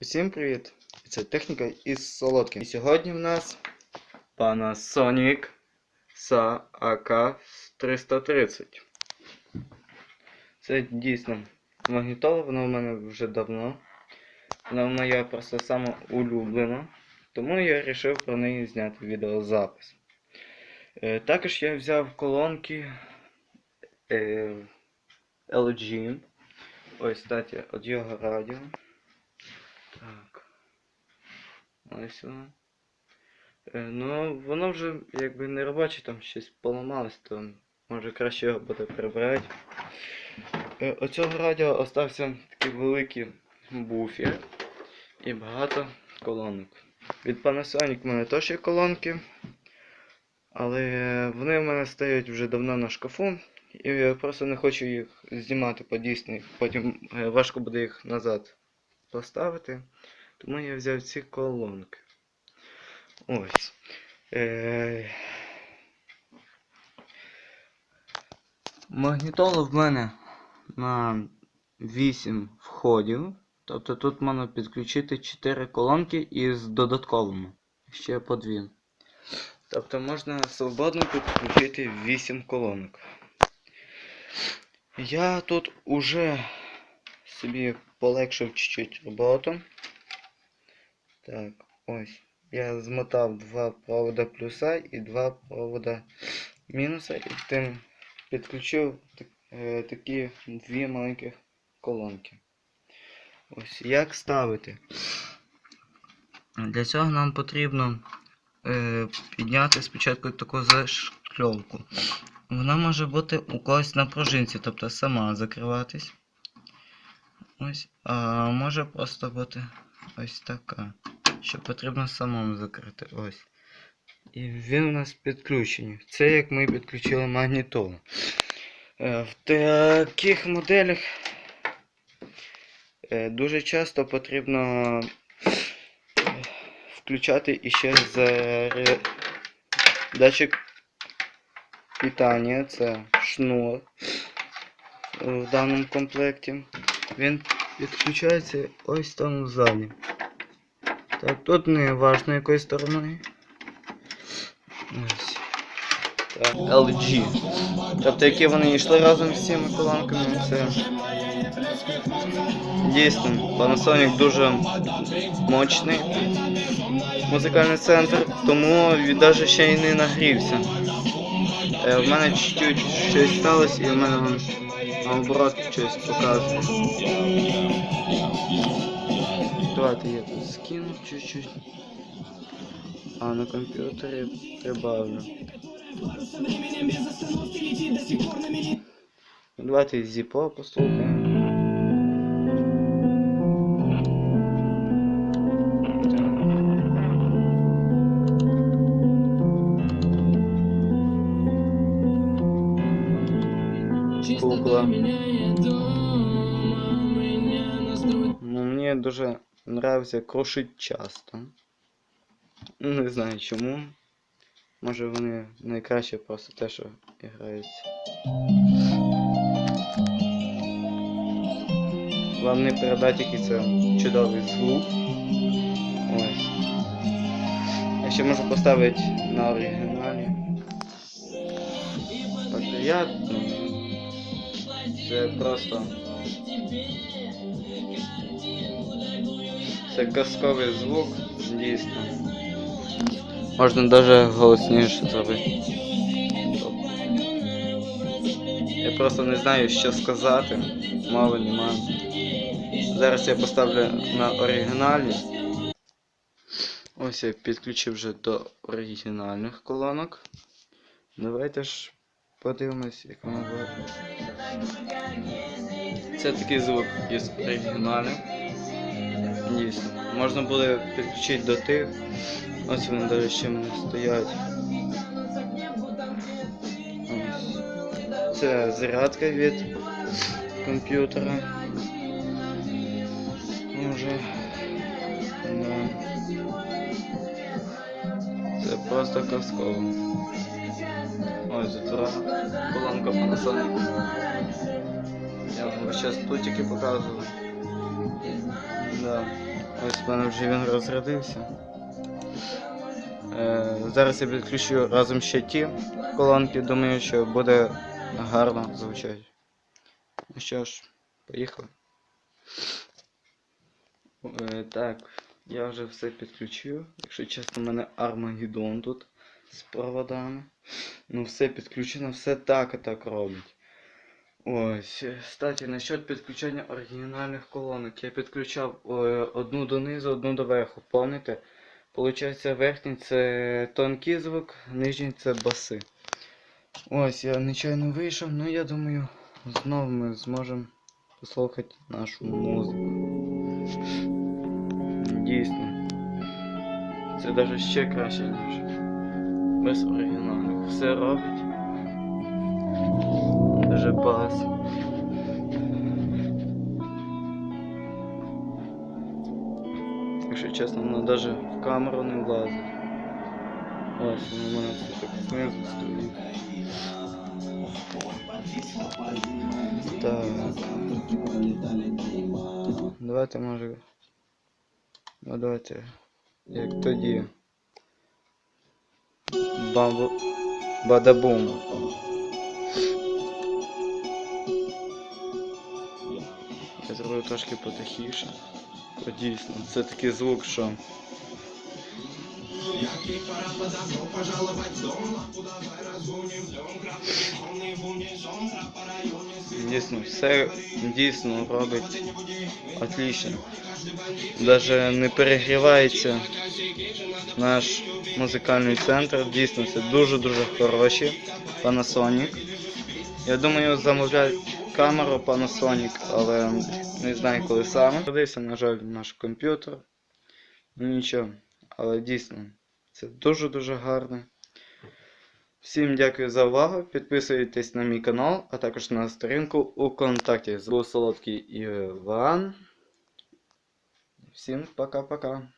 Усім привіт! Це техніка із солодким. І сьогодні в нас Panasonic SA AK330. Це дійсно магнітола, вона в мене вже давно. Вона моя просто сама улюблена. Тому я вирішив про неї зняти відеозапис. Е, також я взяв колонки е, LG. Ось, кстати, от його радіо. Так. Ось воно. Е, ну, воно вже якби не робоче, там щось поламалось, то може краще його буде прибрати. Е, оцього радіо остався такий великий буфер і багато колонок. Від Panasonic в мене теж є колонки, але вони в мене стоять вже давно на шкафу, і я просто не хочу їх знімати по дійсні, потім е, важко буде їх назад поставити. Тому я взяв ці колонки. Ось. Е... Магнітола в мене на 8 входів. Тобто тут можна підключити 4 колонки із додатковими. Ще по 2. Тобто можна свободно підключити 8 колонок. Я тут уже собі полегшив чуть-чуть роботу. Так, ось. Я змотав два провода плюса і два провода мінуса і тим підключив так- е, такі дві маленькі колонки. Ось як ставити. Для цього нам потрібно е, підняти спочатку таку зашкльовку. Вона може бути у когось на пружинці, тобто сама закриватись. Ось, а може просто бути ось така. Що потрібно самому закрити. Ось. І він у нас підключений. Це як ми підключили магнітолу. Е, В таких моделях е, дуже часто потрібно е, включати іще заря- датчик питання, це шнур в даному комплекті. Він підключається ось там ззаді. Так, тут не важно якої сторони. Ось. Так, LG. Тобто які вони йшли разом з цими колонками, це дійсно Panasonic дуже мощний музикальний центр, тому він навіть ще й не нагрівся. Е, в мене чуть-чуть щось сталося і в мене вон, наоборот щось показує. Давайте я тут скину чуть-чуть. А на комп'ютері прибавлю. Ну, Давайте зіпо послухаємо. Кукла. Ну, мені дуже нравиться крушить часто. Не знаю чому. Може вони найкраще просто те, що грається. Вам не передати, який це чудовий звук. Ось. Я ще можу поставити на оригіналі. Так приятно. Це просто. Це казковий звук, дійсно. Можна навіть голосніше зробити. Я просто не знаю, що сказати. Мови немає. Зараз я поставлю на оригіналі. Ось я підключив вже до оригінальних колонок. Давайте ж подивимось, як воно буде. Це такий звук із оригіналу. Дійсно. Можна буде підключити до тих. Ось вони навіть ще мене стоять. Ось. Це зарядка від комп'ютера. Може. Це просто казково. Ось тут колонка Panasonic. Я вам зараз тут показую. Да. Ось в мене вже він розрядився. Е, зараз я підключу разом ще ті колонки, думаю, що буде гарно звучати. Ну що ж, поїхали. Е, так, я вже все підключив. Якщо чесно, в мене Армагеддон тут з проводами. Ну все підключено, все так і так робить. Ось, кстати, насчет підключення оригінальних колонок. Я підключав е, одну донизу, одну до верху. Помните? Получається, верхній це тонкий звук, нижній це баси. Ось, я нечайно вийшов, ну я думаю, знову ми зможемо послухати нашу музику. Дійсно. Це навіть ще краще, ніж без оригінальних. Все робить. Даже бас. Якщо чесно, воно навіть в камеру не влазить. Ось воно в мене все так знизу стоїть. Так. Давайте може. Ну давайте. Як тоді. Бамбу. Бадабум. Я зроблю трошки потихіше. Дійсно, це такий звук, що. Дійсно, все дійсно робить отлично. Даже не перегрівається наш музикальний центр. Дійсно, це дуже-дуже хороші. Panasonic. Я думаю, замовляють камеру Panasonic, але не знаю коли саме. Родився, на жаль, наш комп'ютер. Ну нічого, але дійсно, це дуже-дуже гарно. Всім дякую за увагу. Підписуйтесь на мій канал, а також на сторінку у контакті. З був Солодкий Іван. Всім пока-пока.